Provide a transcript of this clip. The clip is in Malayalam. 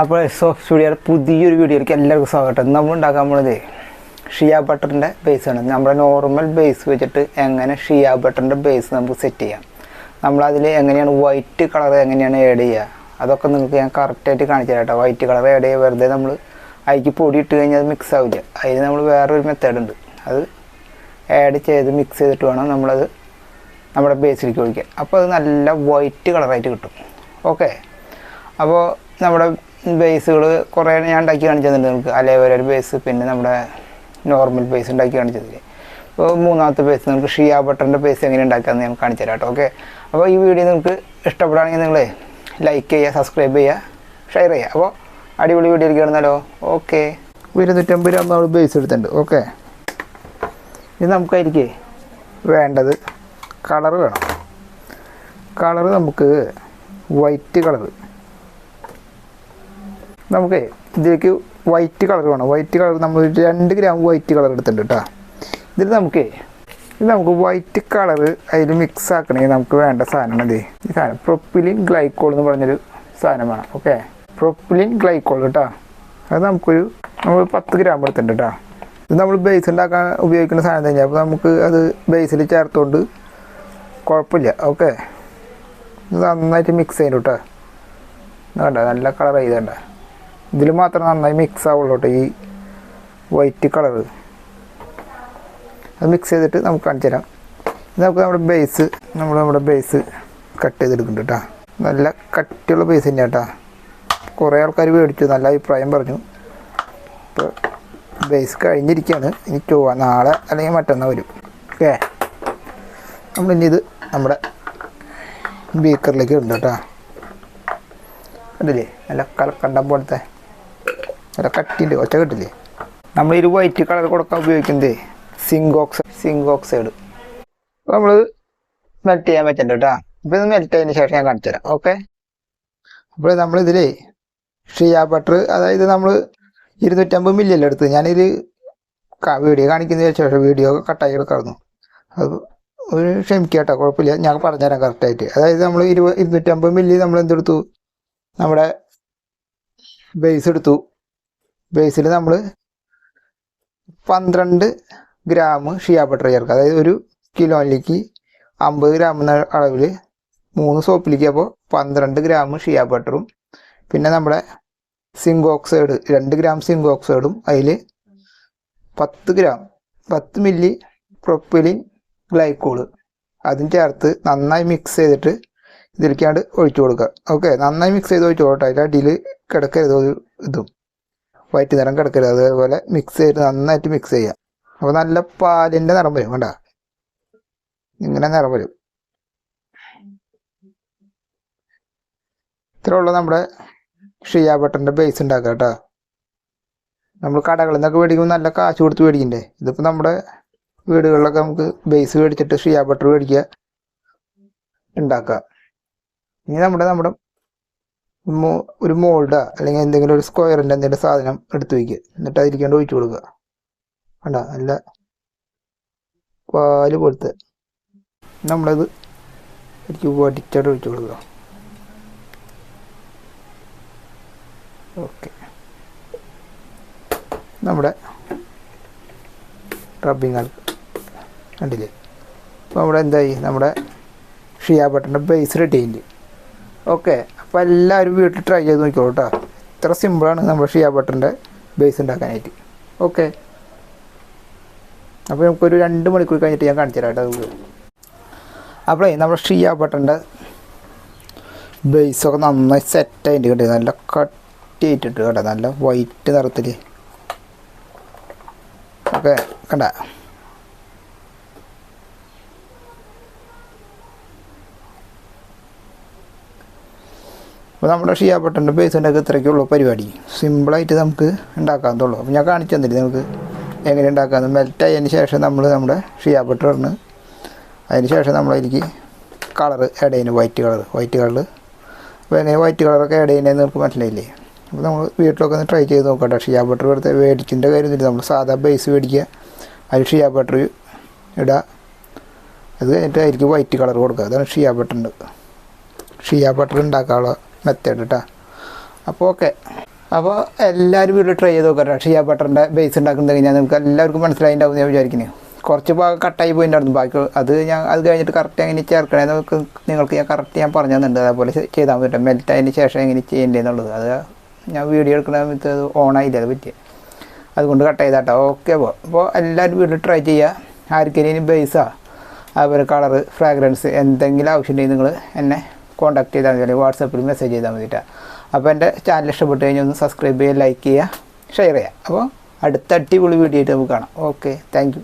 അപ്പോൾ എസ് ഓഫ് സ്റ്റുഡിയോയുടെ പുതിയൊരു വീഡിയോയിലേക്ക് എല്ലാവർക്കും സ്വാഗതം. നമ്മൾ ഉണ്ടാക്കാൻ പോണത് ഷിയ ബട്ടറിന്റെ ബേസാണ് നമ്മുടെ നോർമൽ ബേസ് വെച്ചിട്ട് എങ്ങനെ ഷിയ ബട്ടറിന്റെ ബേസ് നമുക്ക് സെറ്റ് ചെയ്യാം. നമ്മളതിൽ എങ്ങനെയാണ് വൈറ്റ് കളർ എങ്ങനെയാണ് ആഡ് ചെയ്യുക? അതൊക്കെ നിങ്ങൾക്ക് ഞാൻ കറക്റ്റായിട്ട് കാണിച്ചു തരാം വൈറ്റ് കളർ ആഡ് ചെയ്യുക വെറുതെ നമ്മൾ അതിക്ക് പൊടി ഇട്ട് കഴിഞ്ഞാൽ അത് മിക്സ് ആവില്ല. അതിന് നമ്മൾ വേറൊരു മെത്തേഡ് ഉണ്ട്. അത് ആഡ് ചെയ്ത് മിക്സ് ചെയ്തിട്ട് വേണം നമ്മളത് നമ്മുടെ ബേസിലേക്ക് ഒഴിക്കുക അപ്പോൾ അത് നല്ല വൈറ്റ് കളറായിട്ട് കിട്ടും. ഓക്കെ അപ്പോൾ നമ്മുടെ ബേസുകൾ കുറേ ഞാൻ ഉണ്ടാക്കി കാണിച്ചു തന്നിട്ടുണ്ട് നമുക്ക് അലേവര ഒരു ബേസ് പിന്നെ നമ്മുടെ നോർമൽ ബേസ് ഉണ്ടാക്കി കാണിച്ചു തന്നില്ലേ അപ്പോൾ മൂന്നാമത്തെ ബേസ് നിങ്ങൾക്ക് ഷിയ ബട്ടറിന്റെ ബേസ് എങ്ങനെ ഉണ്ടാക്കാമെന്ന് ഞാൻ കാണിച്ചു തരാം കേട്ടോ ഓക്കെ അപ്പോൾ ഈ വീഡിയോ നിങ്ങൾക്ക് ഇഷ്ടപ്പെടുകയാണെങ്കിൽ നിങ്ങൾ ലൈക്ക് ചെയ്യുക സബ്സ്ക്രൈബ് ചെയ്യുക ഷെയർ ചെയ്യുക. അപ്പോൾ അടിപൊളി വീഡിയോ കാണുന്നല്ലോ ഓക്കെ ഇരുന്നൂറ്റമ്പത് രൂപ നമ്മൾ ബേസ് എടുത്തിട്ടുണ്ട് ഓക്കെ ഇത് നമുക്കായിരിക്കേ വേണ്ടത് കളർ വേണം. കളർ നമുക്ക് വൈറ്റ് കളർ നമുക്ക് ഇതിലേക്ക് വൈറ്റ് കളർ വേണം. വൈറ്റ് കളർ നമ്മൾ രണ്ട് ഗ്രാം വൈറ്റ് കളർ എടുത്തിട്ടുണ്ട് കേട്ടോ ഇതിൽ നമുക്ക് ഇത് നമുക്ക് വൈറ്റ് കളർ അതിൽ മിക്സ് ആക്കണമെങ്കിൽ നമുക്ക് വേണ്ട സാധനമാണ് ഇത്. ഈ സാധനം പ്രൊപ്പിലിൻ ഗ്ലൈക്കോൾ എന്ന് പറഞ്ഞൊരു സാധനം വേണം. ഓക്കെ പ്രൊപ്പിലിൻ ഗ്ലൈക്കോൾ കേട്ടോ അത് നമുക്കൊരു നമ്മൾ പത്ത് ഗ്രാം എടുത്തിട്ടുണ്ട് കേട്ടോ ഇത് നമ്മൾ ബേസ് ഉണ്ടാക്കാൻ ഉപയോഗിക്കുന്ന സാധനം തന്നെയാണ് അപ്പോൾ നമുക്ക് അത് ബേസിൽ ചേർത്തുകൊണ്ട് കുഴപ്പമില്ല ഓക്കെ നന്നായിട്ട് മിക്സ് ചെയ്യുന്നു കേട്ടോ വേണ്ട നല്ല കളർ ചെയ്തണ്ട ഇതിൽ മാത്രം നന്നായി മിക്സ് ആവുള്ളൂ കേട്ടോ ഈ വൈറ്റ് കളർ അത് മിക്സ് ചെയ്തിട്ട് നമുക്ക് കാണിച്ചു തരാം. ഇത് നമുക്ക് നമ്മുടെ ബേസ് നമ്മൾ നമ്മുടെ ബേസ് കട്ട് ചെയ്തെടുക്കുന്നുണ്ട് കേട്ടോ നല്ല കട്ടിയുള്ള ബേസ് തന്നെയാണ് കേട്ടോ കുറേ ആൾക്കാർ മേടിച്ചു നല്ല അഭിപ്രായം പറഞ്ഞു. ഇപ്പോൾ ബേസ് കഴിഞ്ഞിരിക്കുകയാണ് ഇനി ചൊവ്വ നാളെ അല്ലെങ്കിൽ മറ്റന്നാൾ വരും. ഓക്കെ നമ്മളിനി ഇത് നമ്മുടെ ബീക്കറിലേക്ക് ഉണ്ട് കേട്ടോ കണ്ടില്ലേ? നല്ല കലക്കണ്ടം പോലത്തെ നല്ല കട്ടിന്റെ ഒച്ച കെട്ടില്ലേ? നമ്മൾ ഒരു വൈറ്റ് കളർ കൊടുക്കാൻ ഉപയോഗിക്കുന്നത് സിങ്ക് ഓക്സൈഡ് സിങ്ക് ഓക്സൈഡ് നമ്മൾ മെൽറ്റ് ചെയ്യാൻ പറ്റുന്നുണ്ട് കേട്ടോ അപ്പോൾ ഇത് മെൽറ്റ് ആയതിന് ശേഷം ഞാൻ കാണിച്ചു തരാം ഓക്കെ അപ്പോൾ നമ്മളിതിലേ ഷിയ ബട്ടർ അതായത് നമ്മൾ ഇരുന്നൂറ്റമ്പത് മില്ലിയല്ല എടുത്ത് ഞാനിത് വീഡിയോ കാണിക്കുന്നതിന് ശേഷം വീഡിയോ കട്ടായി എടുക്കാറുന്നു. അത് ഒരു ക്ഷമിക്കുക കേട്ടോ കുഴപ്പമില്ല. ഞാൻ പറഞ്ഞുതരാം കറക്റ്റായിട്ട് അതായത് നമ്മൾ ഇരുപത് ഇരുന്നൂറ്റമ്പത് മില്ലി നമ്മൾ എന്തെടുത്തു നമ്മുടെ ബേസ് എടുത്തു. ബേസിൽ നമ്മൾ പന്ത്രണ്ട് ഗ്രാം ഷിയാ ബട്ടർ ചേർക്കുക. അതായത് ഒരു കിലോയിലേക്ക് അമ്പത് ഗ്രാം എന്ന അളവിൽ മൂന്ന് സോപ്പിലേക്ക് അപ്പോൾ പന്ത്രണ്ട് ഗ്രാം ഷിയാ ബട്ടറും പിന്നെ നമ്മുടെ സിങ്ക് ഓക്സൈഡ് രണ്ട് ഗ്രാം സിങ്ക് ഓക്സൈഡും അതിൽ പത്ത് ഗ്രാം പത്ത് മില്ലി പ്രൊപ്പിലിൻ ഗ്ലൈക്കോൾ അതും ചേർത്ത് നന്നായി മിക്സ് ചെയ്തിട്ട് ഇതിലേക്കാണ്ട് ഒഴിച്ചു കൊടുക്കുക. ഓക്കെ നന്നായി മിക്സ് ചെയ്ത് ഒഴിച്ചു കൊടുക്കട്ടെ. അതിന്റെ അടിയിൽ കിടക്കരുത് ഇതും. വൈറ്റ് നിറം കിടക്കരുത്. അതേപോലെ മിക്സ് ചെയ്ത് നന്നായിട്ട് മിക്സ് ചെയ്യുക അപ്പോൾ നല്ല പാലിന്റെ നിറം വരും വേണ്ട ഇങ്ങനെ നിറം വരും. ഇത്രയുള്ള നമ്മുടെ ഷിയ ബട്ടറിന്റെ ബേസ് ഉണ്ടാക്കുക കേട്ടോ. നമ്മൾ കടകളിൽ നിന്നൊക്കെ മേടിക്കുമ്പോൾ നല്ല കാശ് കൊടുത്ത് മേടിക്കണ്ടേ? ഇതിപ്പോൾ നമ്മുടെ വീടുകളിലൊക്കെ നമുക്ക് ബേസ് മേടിച്ചിട്ട് ഷിയ ബട്ടർ മേടിക്കുക ഉണ്ടാക്കുക. ഇനി നമ്മുടെ നമ്മുടെ ഒരു മോൾഡാ അല്ലെങ്കിൽ എന്തെങ്കിലും ഒരു സ്ക്വയറിന്റെ എന്തെങ്കിലും സാധനം എടുത്തു വയ്ക്കുക എന്നിട്ട് അതിരിക്കേണ്ട ഒഴിച്ചു കൊടുക്കുക. വേണ്ട നല്ല പാൽ പോലത്തെ. നമ്മളത് എനിക്ക് വടിച്ചായിട്ട് ഒഴിച്ചു കൊടുക്കുക. ഓക്കെ. നമ്മുടെ റബ്ബിങ് ആൾക്ക് കണ്ടില്ലേ? അപ്പോൾ നമ്മുടെ എന്തായി? നമ്മുടെ ഷിയാ ബട്ടന്റെ ബേസ് റെഡി ആയിട്ടുണ്ട് ഓക്കെ. അപ്പോൾ എല്ലാവരും വീട്ടിൽ ട്രൈ ചെയ്ത് നോക്കിക്കോളൂ കേട്ടോ ഇത്ര സിമ്പിളാണ് നമ്മുടെ ഷിയ ബട്ടറിന്റെ ബേസ് ഉണ്ടാക്കാനായിട്ട്. ഓക്കെ അപ്പോൾ നമുക്കൊരു രണ്ട് മണിക്കൂർ കഴിഞ്ഞിട്ട് ഞാൻ കാണിച്ചു തരാം കേട്ടോ അപ്പോഴേ നമ്മുടെ ഷിയ ബട്ടറിന്റെ ബേസൊക്കെ നന്നായി സെറ്റ് ആയിട്ട് നല്ല കട്ടിയായിട്ടിട്ട് കേട്ടോ നല്ല വൈറ്റ് നിറത്തിൽ ഓക്കെ കണ്ട? അപ്പോൾ നമ്മുടെ ഷിയ ബട്ടന്റെ ബേസ് ഒക്കെ ഇത്രയ്ക്കുള്ള പരിപാടി. സിമ്പിളായിട്ട് നമുക്ക് ഉണ്ടാക്കാത്തുള്ളൂ അപ്പോൾ ഞാൻ കാണിച്ചു തന്നില്ലേ നമുക്ക് എങ്ങനെ ഉണ്ടാക്കാമെന്ന് മെൽറ്റ് ആയതിന് ശേഷം നമ്മൾ നമ്മുടെ ഷിയാ ബട്ടർ ഇടുന്നു അതിന് ശേഷം നമ്മളതിലേക്ക് കളറ് ആഡ് ചെയ്യുന്നു വൈറ്റ് കളർ വൈറ്റ് കളർ അപ്പോൾ എങ്ങനെ വൈറ്റ് കളറൊക്കെ ആഡ് ചെയ്യുന്നതെന്ന് നമുക്ക് മനസ്സിലായില്ലേ? അപ്പോൾ നമ്മൾ വീട്ടിലൊക്കെ ഒന്ന് ട്രൈ ചെയ്ത് നോക്കട്ടെ. ഷിയ ബട്ടർ എടുത്ത് മേടിച്ചിന്റെ കാര്യമൊന്നുമില്ല നമ്മൾ സാധാ ബേസ് മേടിക്കുക. അതിൽ ഷിയാ ബട്ടർ ഇടുക അത് കഴിഞ്ഞിട്ട് അതിലേക്ക് വൈറ്റ് കളർ കൊടുക്കുക. അതാണ് ഷിയാ ബട്ടറിന്റെ ഷിയാ ബട്ടർ ഉണ്ടാക്കാനുള്ള മെത്തേഡ് കേട്ടോ അപ്പോൾ ഓക്കെ അപ്പോൾ എല്ലാവരും വീട്ടിൽ ട്രൈ ചെയ്ത് നോക്കാം ഷിയ ബട്ടറിന്റെ ബേസ് ഉണ്ടാക്കുന്നത് കഴിഞ്ഞാൽ നിങ്ങൾക്ക് എല്ലാവർക്കും മനസ്സിലായിട്ടുണ്ടാവും ഞാൻ വിചാരിക്കുന്നത് കുറച്ച് ഭാഗം കട്ടായി പോയിട്ടുണ്ടായിരുന്നു ബാക്കി അത് ഞാൻ അത് കഴിഞ്ഞിട്ട് കറക്റ്റ് എങ്ങനെ ചേർക്കണേ നമുക്ക് നിങ്ങൾക്ക് ഞാൻ കറക്റ്റ് ഞാൻ പറഞ്ഞു തന്നിട്ടുണ്ട് അതേപോലെ ചെയ്താൽ മതി മെൽറ്റ് അതിന് ശേഷം എങ്ങനെ ചെയ്യേണ്ടതെന്നുള്ളത് അത് ഞാൻ വീഡിയോ എടുക്കുന്ന സമയത്ത് അത് ഓണായില്ല അത് പറ്റിയ. അതുകൊണ്ട് കട്ട് ചെയ്താട്ടോ ഓക്കെ അപ്പോൾ അപ്പോൾ എല്ലാവരും വീട്ടിൽ ട്രൈ ചെയ്യുക ആർക്കെങ്കിലും ബേസാ അതുപോലെ കളറ് ഫ്രാഗ്രൻസ് എന്തെങ്കിലും ആവശ്യമുണ്ടെങ്കിൽ നിങ്ങൾ എന്നെ കോൺടാക്ട് ചെയ്താൽ മതി വാട്സപ്പിൽ മെസ്സേജ് ചെയ്താൽ മതിട്ടാ. അപ്പോൾ എന്റെ ചാനൽ ഇഷ്ടപ്പെട്ട് കഴിഞ്ഞാൽ ഒന്ന് സബ്സ്ക്രൈബ് ചെയ്യുക ലൈക്ക് ചെയ്യുക ഷെയർ ചെയ്യുക. അപ്പോൾ അടുത്ത അടിപൊളി വീഡിയോ ആയിട്ട് നമുക്ക് കാണാം. Okay thank